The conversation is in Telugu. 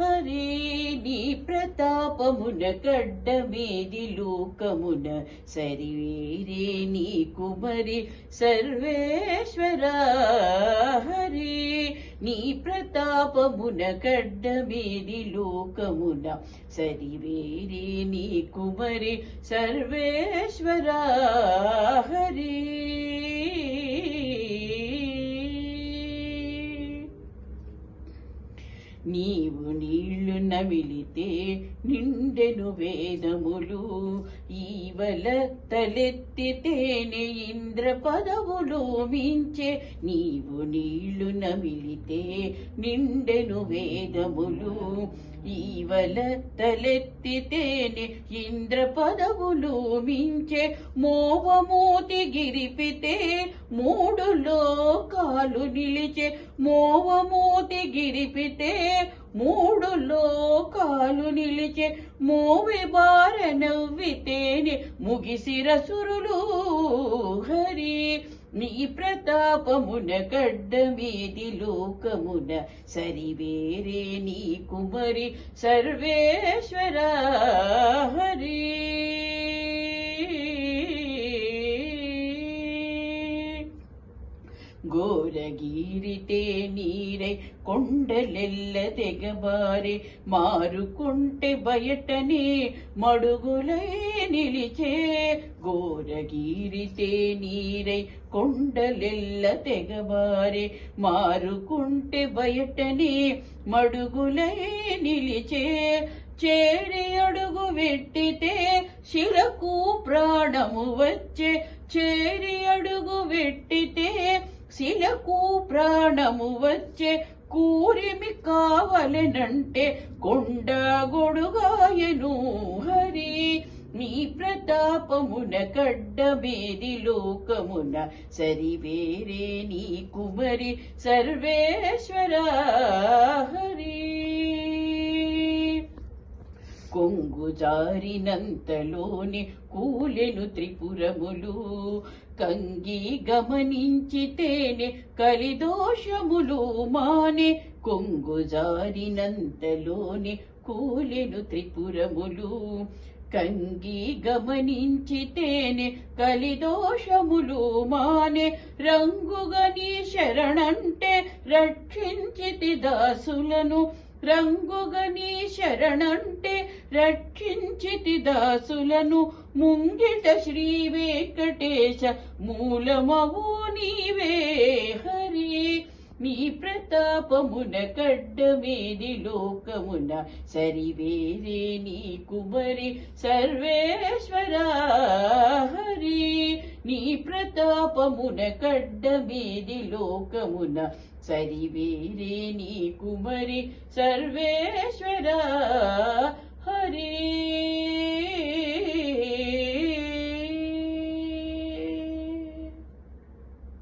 హరే నీ ప్రతాపమున గడ్డమేది లోకమున సరివేరే నీ కుమరి సర్వేశ్వర. హరే నీ ప్రతాపమున గడ్డమేది లోకమున సరివేరే నీ కుమరి సర్వేశ్వర. హరే. నీవు నీళ్ళు నమిలితే నిండెను వేదములు ఈవల తలెత్తితేనే ఇంద్ర పదవులు మించే. నీవు నీళ్ళు నమిలితే నిండెను వేదములు ఈవల తలెత్తితేనే ఇంద్ర పదవులు మించే మోవమూతి గిరిపితే మూడు లోకాలు నిలిచే మోవమూతి గిరిపితే మూడు లోకాలు నిలిచే మోవి బార నవ్వితేనే ముగిసిరసురులు హరి. నీ ప్రతాపమున గడ్డమేది లోకమున సరివేరే నీ కుమరి సర్వేశ్వర హరి ఘోరగీరితే నీరై కొండలెల్ల తెగబారి మారుకుంటే బయటనే మడుగులై నిలిచే ఘోరగీరితే నీరై కొండలెల్ల తెగబారి మారుకుంటే బయటనే మడుగులై నిలిచే చేరి అడుగు వెట్టితే శిలకు ప్రాణము వచ్చే చేరి శిలకు ప్రాణము వచ్చే కూరిమి కావలెనంటే కొండ గొడుగాయను హరి. నీ ప్రతాపమున కడ్డమేది లోకమున సరివేరే నీ కుమరి సర్వేశ్వర. జారినంతలోని కూలెను త్రిపురములు కంగి గమనించితేనే కలిదోషములు మానే. కొంగు జారినంతలోని కూలెను త్రిపురములు కంగి గమనించితేనే కలిదోషములు మానే. రంగుగని శరణంటే రక్షించితి దాసులను. రంగుగని శరణంటే రక్షించితి దాసులను ముంగిట శ్రీ వెంకటేశ మూలమవు నీవే హరి. నీ ప్రతాపమున కడ్డమేది లోకమున సరివేరే నీ కుమరి సర్వేశ్వర హరి. నీ ప్రతాపమున కడ్డమేది లోకమున సరివేరే నీ కుమరి సర్వేశ్వర హరి